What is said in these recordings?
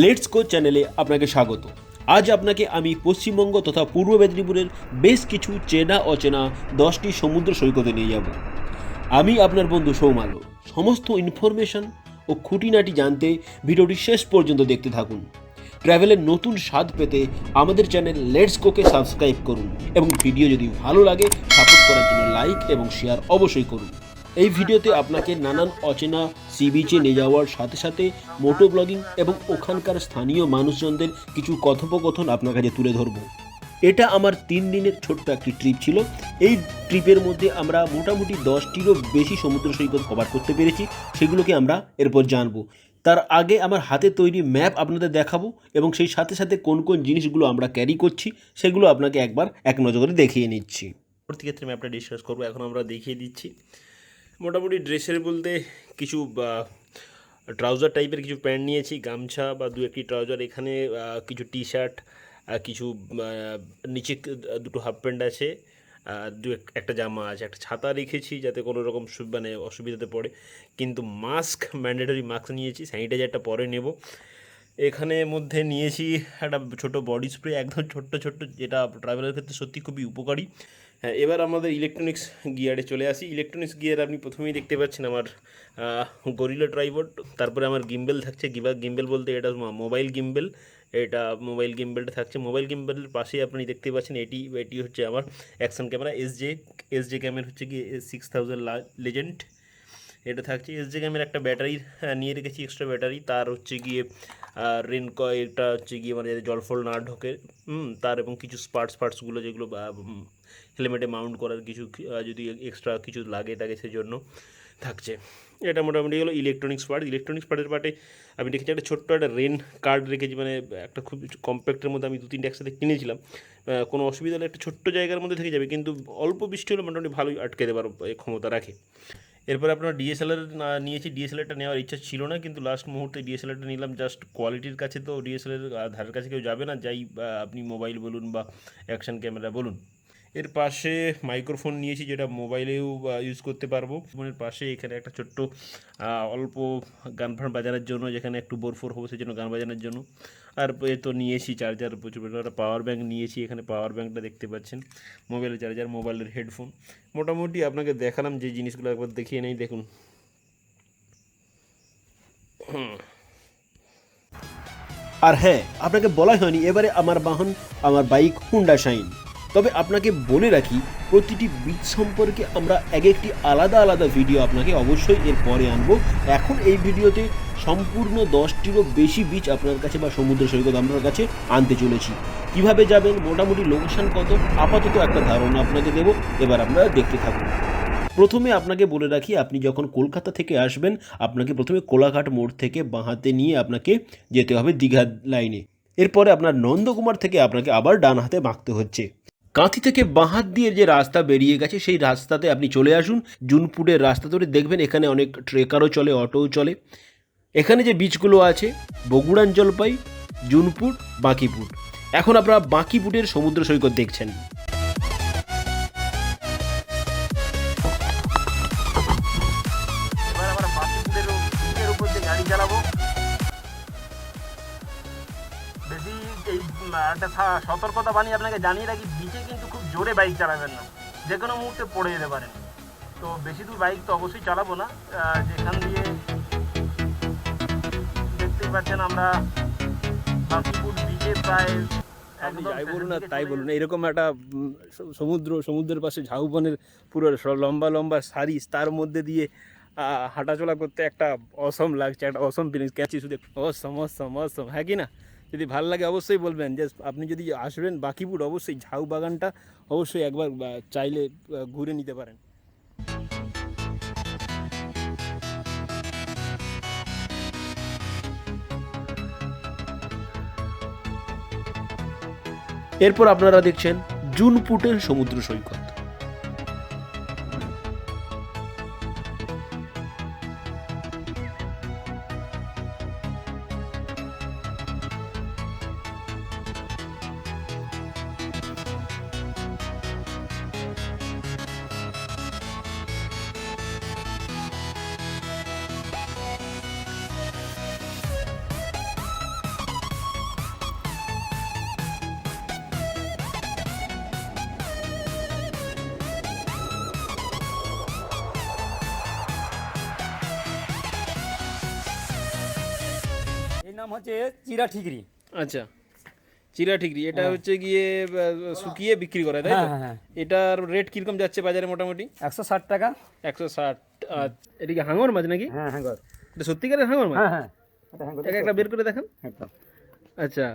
Let's go চ্যানেলে আপনাকে স্বাগত। আজ আপনাকে আমি পশ্চিমবঙ্গ তথা পূর্ব মেদিনীপুরের বেশ কিছু চেনা অচেনা দশটি সমুদ্র সৈকতে নিয়ে যাব। আমি আপনার বন্ধু সৌমালো। সমস্ত ইনফরমেশন ও খুঁটিনাটি জানতে ভিডিওটি শেষ পর্যন্ত দেখতে থাকুন। ট্রাভেলের নতুন স্বাদ পেতে আমাদের চ্যানেল লেটস গোকে সাবস্ক্রাইব করুন এবং ভিডিও যদি ভালো লাগে সাপোর্ট করার জন্য লাইক এবং শেয়ার অবশ্যই করুন। এই ভিডিওতে আপনাকে নানান অচেনা সি বিচে নিয়ে যাওয়ার সাথে সাথে মোটো ব্লগিং এবং ওখানকার স্থানীয় মানুষজনদের কিছু কথোপকথন আপনার কাছে তুলে ধরব। এটা আমার তিন দিনের ছোট্ট একটি ট্রিপ ছিল। এই ট্রিপের মধ্যে আমরা মোটামুটি দশটিরও বেশি সমুদ্র সৈকত কভার করতে পেরেছি। সেগুলোকে আমরা এরপর জানব। তার আগে আমার হাতে তৈরি ম্যাপ আপনাদের দেখাবো এবং সেই সাথে সাথে কোন কোন জিনিসগুলো আমরা ক্যারি করছি, সেগুলো আপনাকে একবার এক নজরে দেখিয়ে নিচ্ছি। পরবর্তী ক্ষেত্রে ম্যাপটা ডিসকাস করব। এখন আমরা দেখিয়ে দিচ্ছি। মোটামুটি ড্রেসের বলতে কিছু ট্রাউজার টাইপের কিছু প্যান্ট নিয়েছি, গামছা বা দু একটি ট্রাউজার, এখানে কিছু টি শার্ট কিছু নিচে দুটো হাফ প্যান্ট আছে দু এক- একটা জামা আছে, একটা ছাতা রেখেছি যাতে কোনো রকম মানে অসুবিধাতে পড়ে, কিন্তু মাস্ক, ম্যান্ডেটরি মাস্ক নিয়েছি, স্যানিটাইজারটা পরে নেব এখানে মধ্যে নিয়েছি একটা ছোট বডি স্প্রে একদম ছোট্ট ছোট্ট, যেটা ট্রাভেলের ক্ষেত্রে সত্যি খুবই উপকারী। হ্যাঁ এবার আমাদের ইলেকট্রনিক্স গিয়ারে চলে আসি। ইলেকট্রনিক্স গিয়ার আপনি প্রথমেই দেখতে পাচ্ছেন আমার গরিলা ট্রাইবড তারপরে আমার গিম্বেল থাকছে। গিবা গিম্বেল বলতে এটা মোবাইল গিম্বেল এটা মোবাইল গিম্বেলটা থাকছে। মোবাইল গিম্বেলের পাশেই আপনি দেখতে পাচ্ছেন এটি এটি হচ্ছে আমার action camera S J S J camera হচ্ছে কি সিক্স থাউজেন্ড লেজেন্ড এটা থাকছে। এসডি গেমের একটা ব্যাটারি নিয়ে রেখেছি এক্সট্রা ব্যাটারি তার হচ্ছে গিয়ে রেন এটা হচ্ছে গিয়ে মানে যাতে জল ফল না ঢোকে তার এবং কিছু স্পার্টস ফার্টসগুলো যেগুলো হেলমেটে মাউন্ট করার কিছু যদি এক্সট্রা কিছু লাগে থাকে সেজন্য থাকছে। এটা মোটামুটি হলো ইলেকট্রনিক্স পার্ট ইলেকট্রনিক্স পার্টের পার্টে আমি দেখেছি একটা ছোট্ট একটা রেন কার্ড রেখেছি মানে একটা খুব কম্প্যাক্টের মধ্যে আমি দু তিনটে একসাথে কিনেছিলাম। কোনো অসুবিধা হলে একটা ছোট্ট জায়গার মধ্যে থেকে যাবে, কিন্তু অল্প বৃষ্টি হলে মোটামুটি ভালোই আটকে দেবার ক্ষমতা রাখে। এরপর আপনার ডিএসএলআর নিয়েছি ডিএসএলআরটা নেওয়ার ইচ্ছা ছিল না, কিন্তু লাস্ট মুহূর্তে ডিএসএলআরটা নিলাম জাস্ট কোয়ালিটির কাছে তো ডিএসএলআর ধারের কাছে কেউ যাবে না, যাই আপনি মোবাইল বলুন বা অ্যাকশন ক্যামেরা বলুন। এর পাশে মাইক্রোফোন নিয়েছি যেটা মোবাইলেও ইউজ করতে পারব। ফোনের পাশে এখানে একটা ছোট্ট অল্প গান ফান বাজানোর জন্য, যেখানে একটু বোর ফোর হবে সেজন্য গান বাজানোর জন্য। আর এ তো নিয়েছি চার্জার প্রচুর একটা পাওয়ার ব্যাঙ্ক নিয়েছি, এখানে পাওয়ার ব্যাঙ্কটা দেখতে পাচ্ছেন। মোবাইলের চার্জার মোবাইলের হেডফোন মোটামুটি আপনাকে দেখালাম যে জিনিসগুলো একবার দেখিয়ে নেই, দেখুন। আর হ্যাঁ আপনাকে বলাই হয়নি, এবারে আমার বাহন, আমার বাইক হুন্ডা শাইন তবে আপনাকে বলে রাখি, প্রতিটি বীজ সম্পর্কে আমরা এক একটি আলাদা আলাদা ভিডিও আপনাকে অবশ্যই এর পরে আনব। এখন এই ভিডিওতে সম্পূর্ণ দশটিরও বেশি বীজ আপনার কাছে বা সমুদ্র সৈকত আপনার কাছে আনতে চলেছি। কীভাবে যাবেন, মোটামুটি লোকেশন কত, আপাতত একটা ধারণা আপনাকে দেবো, এবার আপনারা দেখতে থাকুন। প্রথমে আপনাকে বলে রাখি, আপনি যখন কলকাতা থেকে আসবেন, আপনাকে প্রথমে কোলাঘাট মোড় থেকে বাঁহাতে নিয়ে আপনাকে যেতে হবে দীঘা লাইনে এরপরে আপনার নন্দকুমার থেকে আপনাকে আবার ডান হাতে বাঁকতে হচ্ছে। কাঁথি থেকে বাঁহাত দিয়ে যে রাস্তা বেরিয়ে গেছে, সেই রাস্তাতে আপনি চলে আসুন। জুনপুরের রাস্তা ধরে দেখবেন এখানে অনেক ট্রেকারও চলে, অটোও চলে। এখানে যে বীচগুলো আছে বগুড়ান জলপাই, জুনপুর, বাঁকিপুর। এখন আপনারা বাঁকিপুরের সমুদ্র সৈকত দেখছেন। একটা সতর্কতা বানিয়ে আপনাকে জানিয়ে রাখি বিচে কিন্তু খুব জোরে বাইক চালাবেন না। যে কোনো মুহূর্তে পড়ে যেতে পারেন তো বেশি দূর বাইক তো অবশ্যই চালাবো না। যেখান দিয়ে দেখতেই পাচ্ছেন আমরা বাকিপুর বিচে প্রায় যাই বলুন আর তাই বলুন এরকম একটা সমুদ্র সমুদ্রের পাশে ঝাউবনের পুরো লম্বা লম্বা সারি তার মধ্যে দিয়ে হাঁটাচলা করতে একটা অসম লাগছে একটা অসম ফিলিংস ক্যাচি শুধু অসম অসম অসম হ্যাঁ কি না? যদি ভালো লাগে অবশ্যই বলবেন। যে আপনি যদি আসবেন বাকিপুর, অবশ্যই ঝাউ বাগানটা অবশ্যই একবার চাইলে ঘুরে নিতে পারেন। এরপর আপনারা দেখছেন জুন জুনপুটের সমুদ্র সৈকত। হচ্ছে চিরা ঠিকরি। আচ্ছা। চিরা ঠিকরি এটা হচ্ছে গিয়ে শুকিয়ে বিক্রি করা তাই তো? হ্যাঁ, হ্যাঁ, হ্যাঁ। এটার রেট কীরকম যাচ্ছে বাজারে মোটামুটি? একশো ষাট টাকা। একশো ষাট এটা কি হাঙর মাছ নাকি? হ্যাঁ হ্যাঁ এটা সত্যিকারের হাঙর মাছ? হ্যাঁ হ্যাঁ। হ্যাঁ। একটা বের করে দেখান। আচ্ছা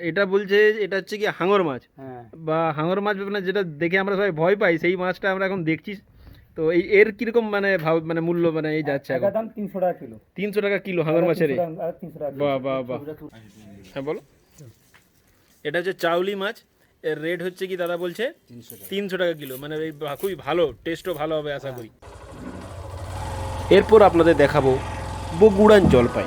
এটা বলছে এটা হচ্ছে কি হাঙর মাছ। হ্যাঁ। বা হাঙর মাছ যেটা দেখে আমরা সবাই ভয় পাই সেই মাছটা আমরা এখন দেখছি তো এই এর কীরকম মানে ভাব মানে মূল্য মানে এই যাচ্ছে এখন? দাম তিনশো টাকা কিলো। তিনশো টাকা কিলো হাঙর মাছের। বাহ বাহ বাহ। হ্যাঁ বলো। এটা হচ্ছে চাউলি মাছ। এর রেট হচ্ছে কি দাদা বলছে? তিনশো টাকা। কিলো। মানে এই খুবই ভালো টেস্টও ভালো হবে আশা করি। এরপর আপনাদের দেখাবো বগুড়ান জলপাই।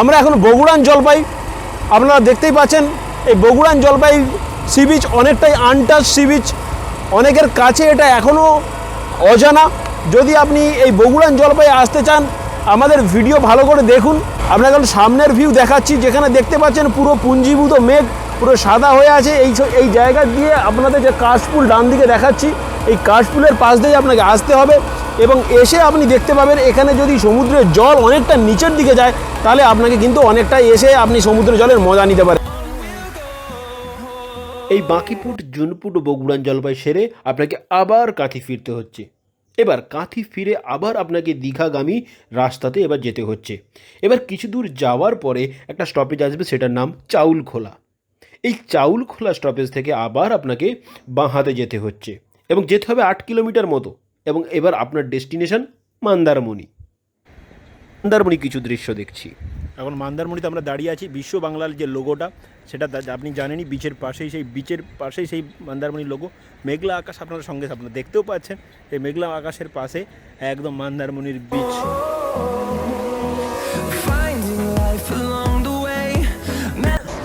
আমরা এখন বগুড়ান জলপাই, আপনারা দেখতেই পাচ্ছেন, এই বগুড়ান জলপাই সি বিচ অনেকটাই আনটাচ সি বিচ অনেকের কাছে এটা এখনও অজানা। যদি আপনি এই বগুড়ান জলপাই আসতে চান, আমাদের ভিডিও ভালো করে দেখুন। আপনাকে এখন সামনের ভিউ দেখাচ্ছি, যেখানে দেখতে পাচ্ছেন পুরো পুঞ্জীভূত মেঘ, পুরো সাদা হয়ে আছে। এই এই জায়গা দিয়ে আপনাদের যে কাশফুল ডান দিকে দেখাচ্ছি, এই কাশফুলের পাশ দিয়ে আপনাকে আসতে হবে। এবং এসে আপনি দেখতে পাবেন এখানে যদি সমুদ্রের জল অনেকটা নিচের দিকে যায়, তাহলে আপনাকে কিন্তু অনেকটা এসে আপনি সমুদ্রের জলের মজা নিতে পারেন। এই বাঁকিপুট জুনপুট ও বগুড়ান জলপাই সেরে আপনাকে আবার কাঁথি ফিরতে হচ্ছে। এবার কাঁথি ফিরে আবার আপনাকে দীঘাগামী রাস্তাতে এবার যেতে হচ্ছে। এবার কিছু দূর যাওয়ার পরে একটা স্টপেজ আসবে, সেটার নাম চাউল খোলা এই চাউল খোলা স্টপেজ থেকে আবার আপনাকে বাঁ হাতে যেতে হচ্ছে এবং যেতে হবে আট কিলোমিটার মতো। এবং এবার আপনার ডেস্টিনেশন মান্দারমণি। মান্দারমণি কিছু দৃশ্য দেখছি। এখন মন্দারমণিতে আমরা দাঁড়িয়ে আছি বিশ্ব বাংলার যে লোগোটা সেটা আপনি জানেনই বিচের পাশেই সেই বিচের পাশেই সেই মন্দারমণি লোগো মেঘলা আকাশ আপনার সঙ্গে আপনারা দেখতেও পাচ্ছেন এই মেঘলা আকাশের পাশে একদম মন্দারমণির বিচ.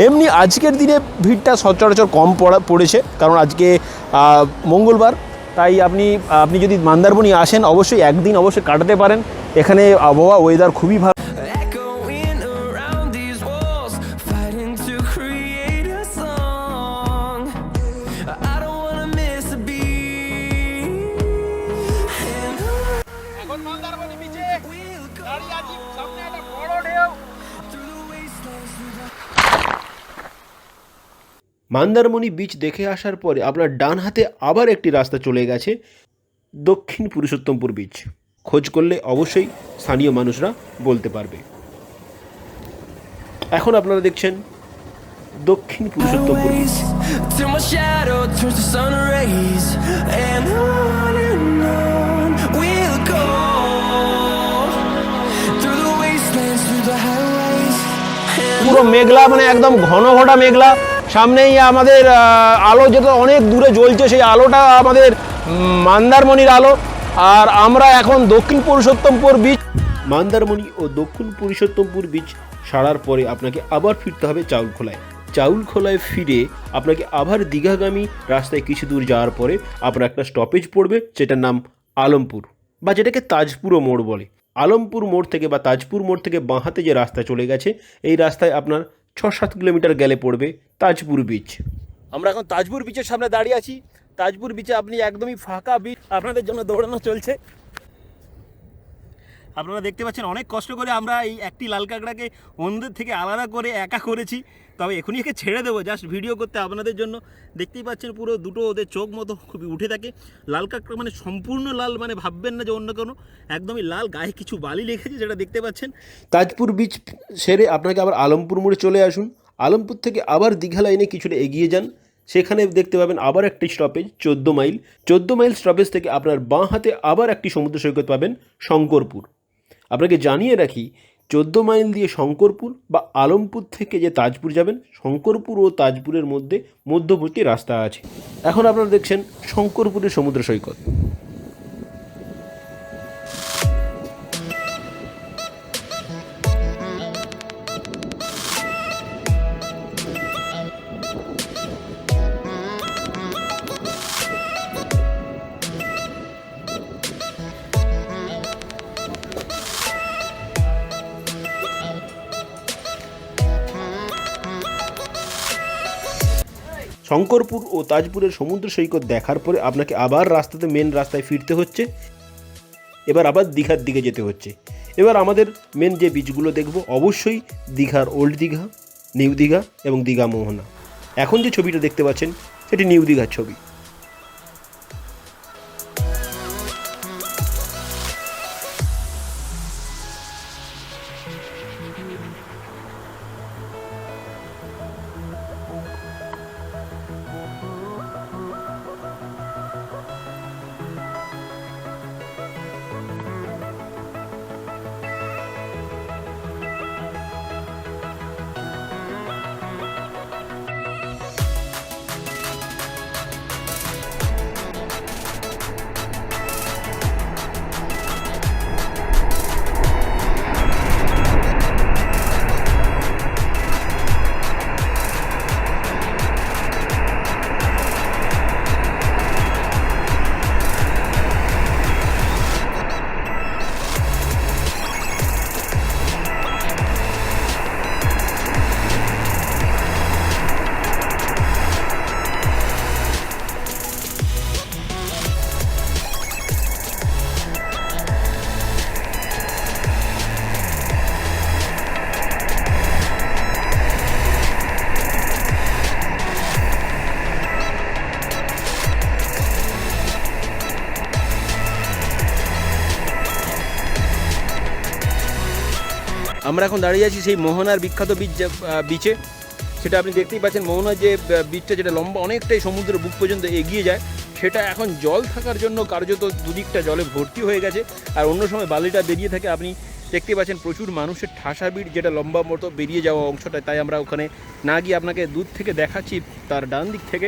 এমনি আজকের দিনে ভিড়টা সচরাচর কম পড়া পড়েছে কারণ আজকে মঙ্গলবার তাই আপনি আপনি যদি মন্দারমণি আসেন, অবশ্যই একদিন অবশ্যই কাটাতে পারেন। এখানে আবহাওয়া ওয়েদার খুবই ভালো। মন্দারমণি বিচ দেখে আসার পরে আপনার ডান হাতে আবার একটি রাস্তা চলে গেছে, দক্ষিণ পুরুষোত্তমপুর বিচ খোঁজ করলে অবশ্যই স্থানীয় মানুষরা বলতে পারবে। এখন আপনারা দেখছেন দক্ষিণ পুরুষোত্তমপুর পুরো মেঘলা মানে একদম ঘন ঘটা মেঘলা। সামনেই আমাদের আলো যেটা অনেক দূরে জ্বলছে, সেই আলোটা আমাদের মন্দারমণির আলো। আর আমরা এখন দক্ষিণ পুরুষোত্তমপুর বিচ মন্দারমণি ও দক্ষিণ পুরুষোত্তমপুর বিচ সারার পরে আপনাকে আবার ফিরতে হবে চাউল চাউলখোলায়। চাউলখোলায় ফিরে আপনাকে আবার দীঘাগামী রাস্তায় কিছু দূর যাওয়ার পরে আপনার একটা স্টপেজ পড়বে, যেটার নাম আলমপুর, বা যেটাকে তাজপুরও মোড় বলে। আলমপুর মোড় থেকে বা তাজপুর মোড় থেকে বাঁহাতে যে রাস্তা চলে গেছে, এই রাস্তায় আপনার ছ সাত কিলোমিটার গেলে পড়বে তাজপুর বিচ আমরা এখন তাজপুর বিচের সামনে দাঁড়িয়ে আছি। তাজপুর বিচে আপনি একদমই ফাঁকা বিচ আপনাদের জন্য দৌড়ানো চলছে। আপনারা দেখতে পাচ্ছেন অনেক কষ্ট করে আমরা এই একটি লাল কাঁকড়াকে অন্যদের থেকে আলাদা করে একা করেছি। তবে এখনই একে ছেড়ে দেবো জাস্ট ভিডিও করতে আপনাদের জন্য। দেখতেই পাচ্ছেন পুরো দুটো ওদের চোখ মতো খুবই উঠে থাকে। লাল কাঁকড়া মানে সম্পূর্ণ লাল মানে ভাববেন না যে অন্য কোনো, একদমই লাল, গায়ে কিছু বালি লেগেছে যেটা দেখতে পাচ্ছেন। তাজপুর বিচ সেরে আপনাকে আবার আলমপুর মোড়ে চলে আসুন। আলমপুর থেকে আবার দীঘা লাইনে কিছুটা এগিয়ে যান। সেখানে দেখতে পাবেন আবার একটি স্টপেজ চোদ্দ মাইল চোদ্দ মাইল স্টপেজ থেকে আপনার বাঁ হাতে আবার একটি সমুদ্র সৈকত পাবেন শঙ্করপুর। আপনাকে জানিয়ে রাখি চোদ্দ মাইল দিয়ে শঙ্করপুর বা আলমপুর থেকে যে তাজপুর যাবেন, শঙ্করপুর ও তাজপুরের মধ্যে মধ্যবর্তী রাস্তা আছে। এখন আপনারা দেখছেন শঙ্করপুরের সমুদ্র সৈকত। শঙ্করপুর ও তাজপুরের সমুদ্র সৈকত দেখার পরে আপনাকে আবার রাস্তাতে মেন রাস্তায় ফিরতে হচ্ছে। এবার আবার দীঘার দিকে যেতে হচ্ছে। এবার আমাদের মেন যে বীচগুলো দেখব, অবশ্যই দীঘার ওল্ড দীঘা নিউ দীঘা এবং দীঘা মোহনা। এখন যে ছবিটা দেখতে পাচ্ছেন, সেটি নিউ দীঘার ছবি। আমরা এখন দাঁড়িয়ে আছি সেই মোহনার বিখ্যাত বিচ বিচে। সেটা আপনি দেখতেই পাচ্ছেন, মোহনার যে বিচটা যেটা লম্বা অনেকটাই সমুদ্রের বুক পর্যন্ত এগিয়ে যায়, সেটা এখন জল থাকার জন্য কার্যত দুদিকটা জলে ভর্তি হয়ে গেছে। আর অন্য সময় বালিটা বেরিয়ে থাকে, আপনি দেখতে পাচ্ছেন প্রচুর মানুষের ঠাসা বিড় যেটা লম্বা মতো বেরিয়ে যাওয়া অংশটা। তাই আমরা ওখানে না গিয়ে আপনাকে দূর থেকে দেখাচ্ছি, তার ডান দিক থেকে।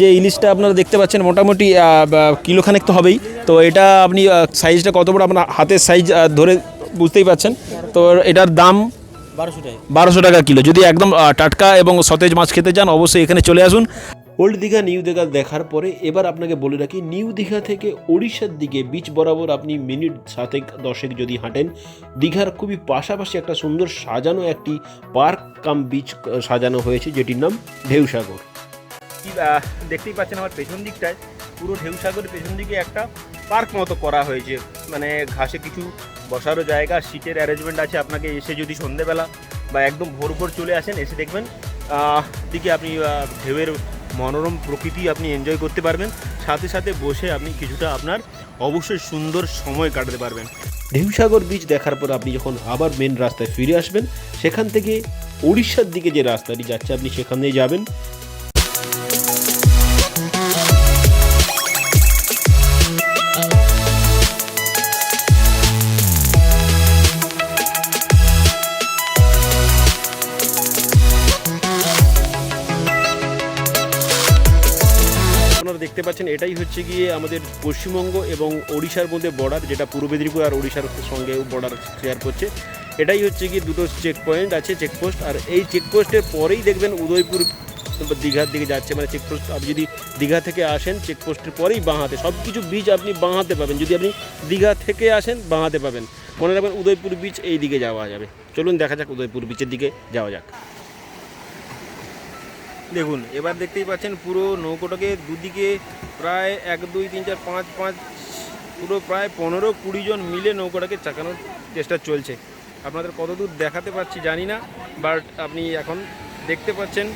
যে ইলিশটা আপনারা দেখতে পাচ্ছেন মোটামুটি কিলোখানেক তো হবেই। তো এটা আপনি সাইজটা কত বড় আপনার হাতের সাইজ ধরে বুঝতেই পাচ্ছেন। তো এটার দাম বারোশো টাকা। কিলো। যদি একদম টাটকা এবং সতেজ মাছ খেতে চান অবশ্যই এখানে চলে আসুন। ওল্ড দীঘা নিউ দীঘা দেখার পরে এবার আপনাকে বলে রাখি নিউ দীঘা থেকে ওড়িশার দিকে বিচ বরাবর আপনি মিনিট সাতেক দশেক যদি হাঁটেন দীঘার খুবই পাশাপাশি একটা সুন্দর সাজানো একটি পার্ক কাম বিচ সাজানো হয়েছে যেটির নাম ঢেউসাগর। দেখতেই পাচ্ছেন আমার পেছন দিকটায়, পুরো ঢেউসাগরের পেছন দিকে একটা পার্ক মতো করা হয়েছে। মানে ঘাসে কিছু বসারও জায়গা, সিটের অ্যারেঞ্জমেন্ট আছে, আপনাকে এসে যদি সন্ধেবেলা বা একদম ভোর ভোর চলে আসেন, এসে দেখবেন দিকে আপনি ঢেউয়ের মনোরম প্রকৃতি আপনি এনজয় করতে পারবেন। সাথে সাথে বসে আপনি কিছুটা আপনার অবশ্যই সুন্দর সময় কাটাতে পারবেন। ঢেউসাগর বিচ দেখার পর আপনি যখন আবার মেন রাস্তায় ফিরে আসবেন, সেখান থেকে উড়িষ্যার দিকে যে রাস্তাটি যাচ্ছে, আপনি সেখানে যাবেন। দেখতে পাচ্ছেন, এটাই হচ্ছে গিয়ে আমাদের পশ্চিমবঙ্গ এবং ওড়িশার মধ্যে বর্ডার যেটা পূর্ব মেদিনীপুর আর ওড়িশার সঙ্গে বর্ডার শেয়ার করছে। এটাই হচ্ছে গিয়ে দুটো চেক পয়েন্ট আছে চেকপোস্ট আর এই চেকপোস্টের পরেই দেখবেন উদয়পুর দীঘার দিকে যাচ্ছে। মানে চেকপোস্ট আপনি যদি দীঘা থেকে আসেন চেকপোস্টের পরেই বাঁহাতে সব কিছু বীজ আপনি বাঁহাতে পাবেন। যদি আপনি দীঘা থেকে আসেন বাঁহাতে পাবেন। মনে রাখবেন উদয়পুর বীচ এই দিকে যাওয়া যাবে। চলুন দেখা যাক উদয়পুর বীচের দিকে যাওয়া যাক। দেখুন, এবার দেখতেই পাচ্ছেন পুরো নৌকোটাকে দুদিকে প্রায় এক, দুই, তিন, চার, পাঁচ পাঁচ, পুরো প্রায় পনেরো, কুড়ি জন মিলে নৌকোটাকে চাকানোর চেষ্টা চলছে। আপনাদের কতদূর দেখাতে পাচ্ছি জানি না, বাট আপনি এখন দেখতে পাচ্ছেন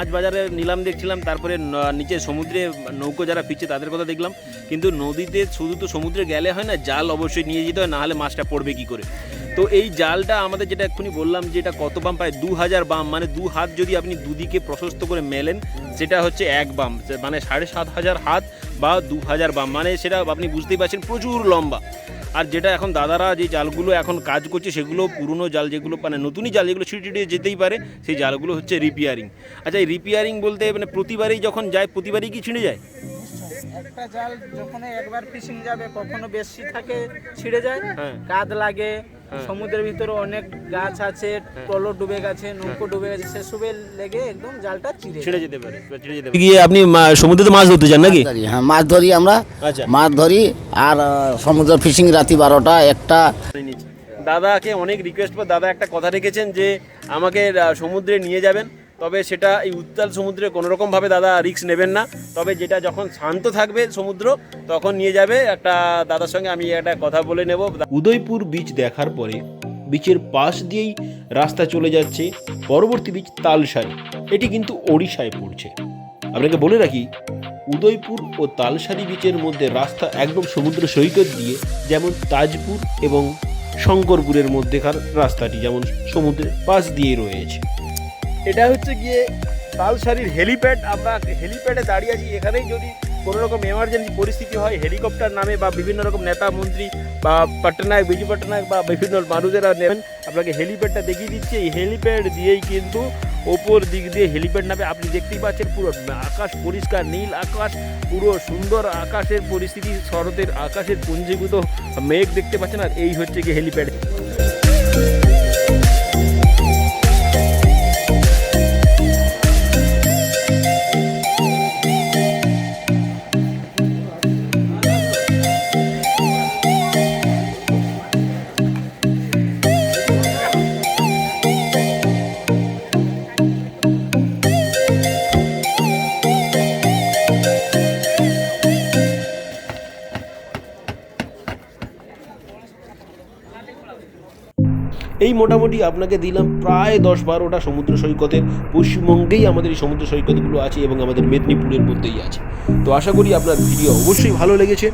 মাছ বাজারে নিলাম, দেখছিলাম। তারপরে নিচে সমুদ্রে নৌকো যারা ফিরছে, তাদের কথা দেখলাম। কিন্তু নদীতে শুধু তো সমুদ্রে গেলে হয় না, জাল অবশ্যই নিয়ে যেতে হয়, নাহলে মাছটা পড়বে কি করে? তো এই জালটা আমাদের যেটা এক্ষুনি বললাম যে এটা কত বাম প্রায় দু হাজার বাম মানে দু হাত যদি আপনি দুদিকে প্রশস্ত করে মেলেন, সেটা হচ্ছে এক বাম মানে সাড়ে সাত হাজার হাত বা দু হাজার বাম মানে সেটা আপনি বুঝতেই পারছেন, প্রচুর লম্বা। আর যেটা এখন দাদারা যে জালগুলো এখন কাজ করছে সেগুলো পুরনো জাল যেগুলো মানে নতুনই জাল যেগুলো ছিটে ছিটিয়ে যেতেই পারে সেই জালগুলো হচ্ছে রিপেয়ারিং আচ্ছা এই রিপেয়ারিং বলতে মানে প্রতিবারেই যখন যায় প্রতিবারই কি ছিঁড়ে যায়? একটা জাল যখন একবার ফিশিং যাবে কখনো বেশি থাকে ছিঁড়ে যায়। হ্যাঁ। কাদ লাগে সমুদ্রের ভিতরে অনেক গাছ আছে টলো ডুবে গেছে নৌকো ডুবে গেছে সেসবে লেগে একদম জালটা চিড়ে ছিঁড়ে যেতে পারে ছিঁড়ে যেতে পারে। গিয়ে আপনি সমুদ্রে মাছ ধরতে যান নাকি? ধরি, হ্যাঁ মাছ ধরি আমরা। আচ্ছা। মাছ ধরি আর আহ, সমুদ্র ফিশিং রাতি বারোটা একটা। দাদাকে অনেক রিকোয়েস্ট পর দাদা একটা কথা রেখেছেন যে আমাকে আহ, সমুদ্রে নিয়ে যাবেন। তবে সেটা এই উত্তাল সমুদ্রে কোনো রকমভাবে দাদা রিক্স নেবেন না। তবে যেটা যখন শান্ত থাকবে সমুদ্র, তখন নিয়ে যাবে একটা দাদার সঙ্গে আমি একটা কথা বলে নেব। উদয়পুর বিচ দেখার পরে বিচের পাশ দিয়েই রাস্তা চলে যাচ্ছে পরবর্তী বিচ তালসারি এটি কিন্তু ওড়িশায় পড়ছে। আপনাকে বলে রাখি, উদয়পুর ও তালসারি বিচের মধ্যে রাস্তা একদম সমুদ্র সৈকত দিয়ে যেমন তাজপুর এবং শঙ্করপুরের মধ্যেকার রাস্তাটি যেমন সমুদ্রের পাশ দিয়ে রয়েছে। এটা হচ্ছে গিয়ে তালসারির হেলিপ্যাড আমরা হেলিপ্যাডে দাঁড়িয়ে আছি। এখানেই যদি কোনো রকম এমার্জেন্সি পরিস্থিতি হয় হেলিকপ্টার নামে বা বিভিন্ন রকম নেতা মন্ত্রী বা পট্টনায়ক, বিজু পট্টনায়ক বা বিভিন্ন মানুষেরা নেবেন, আপনাকে হেলিপ্যাডটা দেখিয়ে দিচ্ছি। এই হেলিপ্যাড দিয়েই কিন্তু ওপর দিক দিয়ে হেলিপ্যাড নামে আপনি দেখতেই পাচ্ছেন পুরো আকাশ পরিষ্কার, নীল আকাশ, পুরো সুন্দর আকাশের পরিস্থিতি, শরতের আকাশের পুঞ্জীভূত মেঘ দেখতে পাচ্ছেন। আর এই হচ্ছে কি হেলিপ্যাড মোটামুটি আপনাকে দিলাম প্রায় দশ বারোটা সমুদ্র সৈকতের। পশ্চিমবঙ্গেই আমাদের এই সমুদ্র সৈকতগুলো আছে এবং আমাদের মেদিনীপুরের মধ্যেই আছে। তো আশা করি আপনার ভিডিও অবশ্যই ভালো লেগেছে।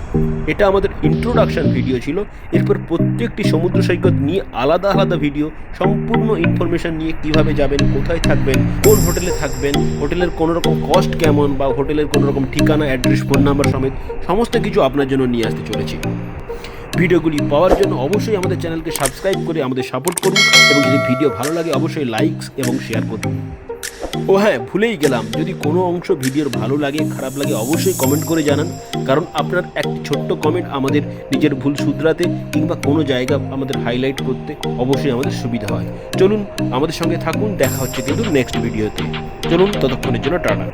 এটা আমাদের ইন্ট্রোডাকশান ভিডিও ছিল। এরপর প্রত্যেকটি সমুদ্র সৈকত নিয়ে আলাদা আলাদা ভিডিও সম্পূর্ণ ইনফরমেশন নিয়ে কীভাবে যাবেন, কোথায় থাকবেন, কোন হোটেলে থাকবেন, হোটেলের কোনো রকম কস্ট কেমন বা হোটেলের কোনো রকম ঠিকানা অ্যাড্রেস ফোন নাম্বার সমেত সমস্ত কিছু আপনার জন্য নিয়ে আসতে চলেছি। ভিডিওগুলি পাওয়ার জন্য অবশ্যই আমাদের চ্যানেলকে সাবস্ক্রাইব করে আমাদের সাপোর্ট করুন এবং যদি ভিডিও ভালো লাগে অবশ্যই লাইকস এবং শেয়ার করুন। ও হ্যাঁ ভুলেই গেলাম। যদি কোনো অংশ ভিডিওর ভালো লাগে, খারাপ লাগে, অবশ্যই কমেন্ট করে জানান। কারণ আপনার একটি ছোট্ট কমেন্ট আমাদের নিজের ভুল শুধরাতে কিংবা কোনো জায়গা আমাদের হাইলাইট করতে অবশ্যই আমাদের সুবিধা হয়। চলুন আমাদের সঙ্গে থাকুন। দেখা হচ্ছে কিন্তু নেক্সট ভিডিওতে চলুন, ততক্ষণের জন্য টাটা।